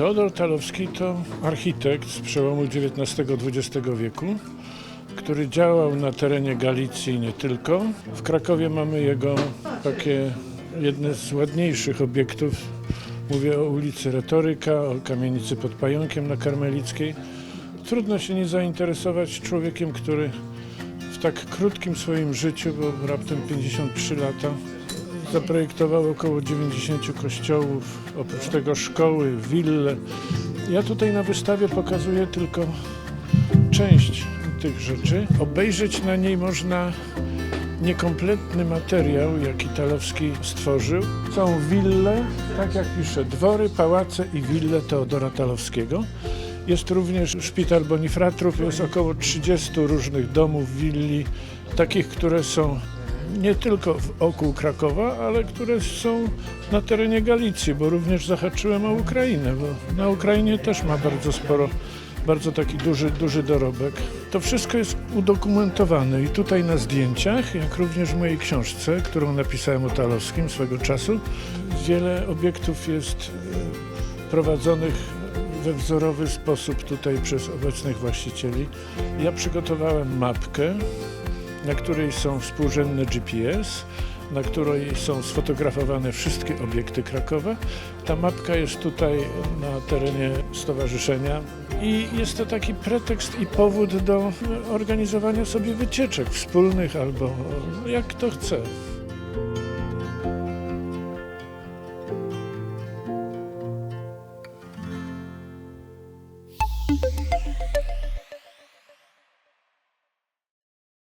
Teodor Talowski to architekt z przełomu XIX-XX wieku, który działał na terenie Galicji nie tylko. W Krakowie mamy jego takie jedne z ładniejszych obiektów. Mówię o ulicy Retoryka, o kamienicy pod Pająkiem na Karmelickiej. Trudno się nie zainteresować człowiekiem, który w tak krótkim swoim życiu, bo raptem 53 lata, zaprojektował około 90 kościołów, oprócz tego szkoły, wille. Ja tutaj na wystawie pokazuję tylko część tych rzeczy. Obejrzeć na niej można niekompletny materiał, jaki Talowski stworzył. Są wille, tak jak pisze, dwory, pałace i wille Teodora Talowskiego. Jest również szpital Bonifratrów, jest około 30 różnych domów, willi, takich, które są nie tylko wokół Krakowa, ale które są na terenie Galicji, bo również zahaczyłem o Ukrainę, bo na Ukrainie też ma bardzo sporo, bardzo taki duży, duży dorobek. To wszystko jest udokumentowane i tutaj na zdjęciach, jak również w mojej książce, którą napisałem o Talowskim swego czasu, wiele obiektów jest e, prowadzonych we wzorowy sposób tutaj przez obecnych właścicieli. Ja przygotowałem mapkę, na której są współrzędne GPS, na której są sfotografowane wszystkie obiekty Krakowa. Ta mapka jest tutaj na terenie stowarzyszenia i jest to taki pretekst i powód do organizowania sobie wycieczek wspólnych albo jak kto chce.